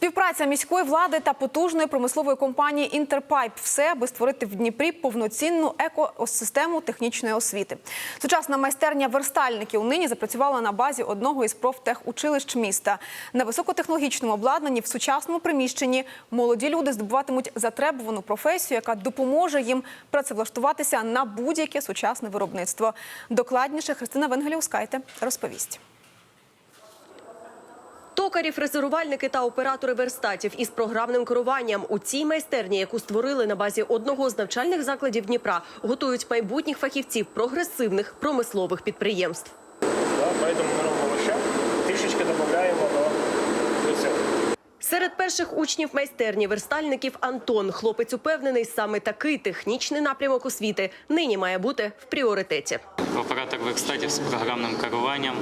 Співпраця міської влади та потужної промислової компанії Інтерпайп все аби створити в Дніпрі повноцінну екосистему технічної освіти. Сучасна майстерня верстальників нині запрацювала на базі одного із профтехучилищ міста. На високотехнологічному обладнанні в сучасному приміщенні молоді люди здобуватимуть затребувану професію, яка допоможе їм працевлаштуватися на будь-яке сучасне виробництво. Докладніше Христина Венгеліускайте розповість. Токарі, фрезерувальники та оператори верстатів із програмним керуванням у цій майстерні, яку створили на базі одного з навчальних закладів Дніпра, готують майбутніх фахівців прогресивних промислових підприємств. Да, поэтому мы робимо ще, трішечки додаємо до, до цього. Серед перших учнів майстерні верстальників Антон. Хлопець упевнений, саме такий технічний напрямок освіти нині має бути в пріоритеті. оператор верстатів з програмним керуванням.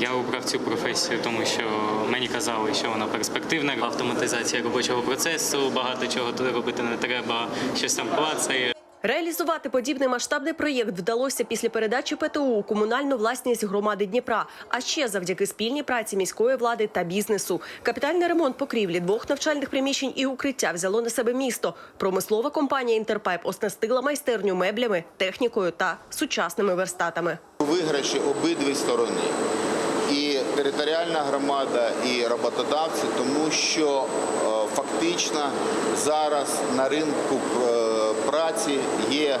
Я обрав цю професію, тому що мені казали, що вона перспективна. Автоматизація робочого процесу, багато чого тут робити не треба, щось там клацає. Реалізувати подібний масштабний проєкт вдалося після передачі ПТУ у комунальну власність громади Дніпра, а ще завдяки спільній праці міської влади та бізнесу. Капітальний ремонт покрівлі двох навчальних приміщень і укриття взяло на себе місто. Промислова компанія Інтерпайп оснастила майстерню меблями, технікою та сучасними верстатами. Виграші обидві сторони. Територіальна громада, і роботодавці, тому що е, фактично зараз на ринку е, праці є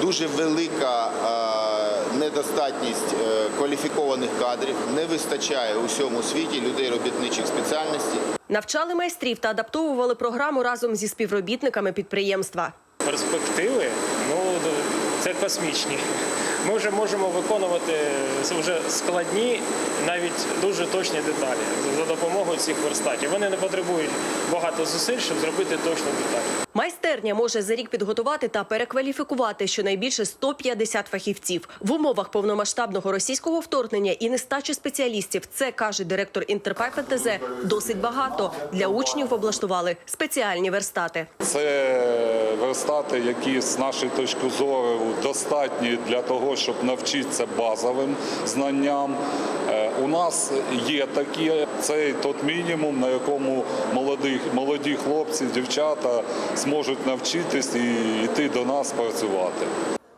дуже велика е, недостатність кваліфікованих кадрів. Не вистачає у всьому світі людей робітничих спеціальностей. Навчали майстрів та адаптовували програму разом зі співробітниками підприємства. Перспективи, ну, це космічні. Ми вже можемо виконувати вже складні, навіть дуже точні деталі за допомогою цих верстатів. Вони не потребують багато зусиль, щоб зробити точну деталь. Майстерня може за рік підготувати та перекваліфікувати щонайбільше 150 фахівців в умовах повномасштабного російського вторгнення і нестачі спеціалістів. Це каже директор Інтерпайп НТЗ, Досить багато для учнів облаштували спеціальні верстати. Це верстати, які з нашої точки зору достатні для того, щоб навчитися базовим знанням. Е, У нас є такі, цей тот мінімум, на якому молоді, молоді хлопці, дівчата зможуть навчитись і йти до нас працювати.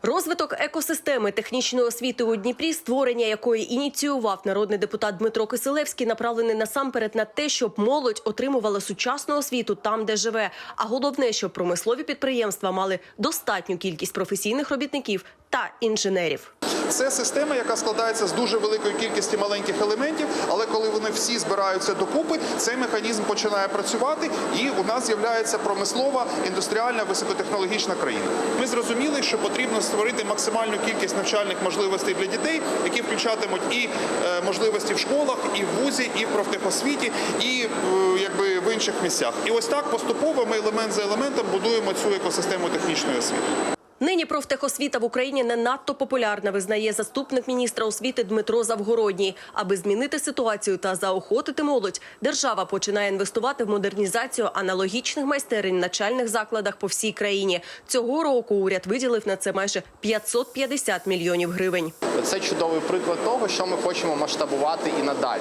Розвиток екосистеми технічної освіти у Дніпрі, створення якої ініціював народний депутат Дмитро Киселевський, направлений насамперед на те, щоб молодь отримувала сучасну освіту там, де живе. А головне, щоб промислові підприємства мали достатню кількість професійних робітників та інженерів. Це система, яка складається з дуже великої кількості маленьких елементів, але коли вони всі збираються докупи, цей механізм починає працювати, і у нас з'являється промислова, індустріальна, високотехнологічна країна. Ми зрозуміли, що потрібно створити максимальну кількість навчальних можливостей для дітей, які включатимуть і е, можливості в школах, і в вузі, і в профтехосвіті, і е, якби в інших місцях. І ось так поступово ми елемент за елементом будуємо цю екосистему технічної освіти. Нині профтехосвіта в Україні не надто популярна, визнає заступник міністра освіти Дмитро Завгородній. Аби змінити ситуацію та заохотити молодь, держава починає інвестувати в модернізацію аналогічних майстерень в начальних закладах по всій країні. Цього року уряд виділив на це майже 550 мільйонів гривень. Це чудовий приклад того, що ми хочемо масштабувати і надалі.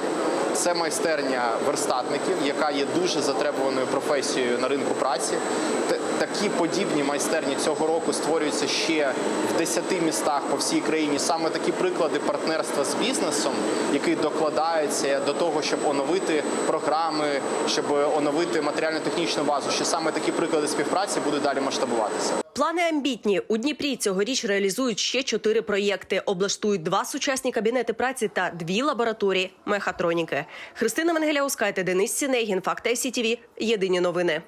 Це майстерня верстатників, яка є дуже затребуваною професією на ринку праці. Такі подібні майстерні цього року створюються ще в 10 містах по всій країні. Саме такі приклади партнерства з бізнесом, який докладається до того, щоб оновити програми, щоб оновити матеріально-технічну базу. Що саме такі приклади співпраці будуть далі масштабуватися. Плани амбітні у Дніпрі цьогоріч реалізують ще чотири проєкти. Облаштують два сучасні кабінети праці та дві лабораторії мехатроніки. Христина Венгеляускайте, Денис Сінегін, Факт СІТВ. Єдині новини.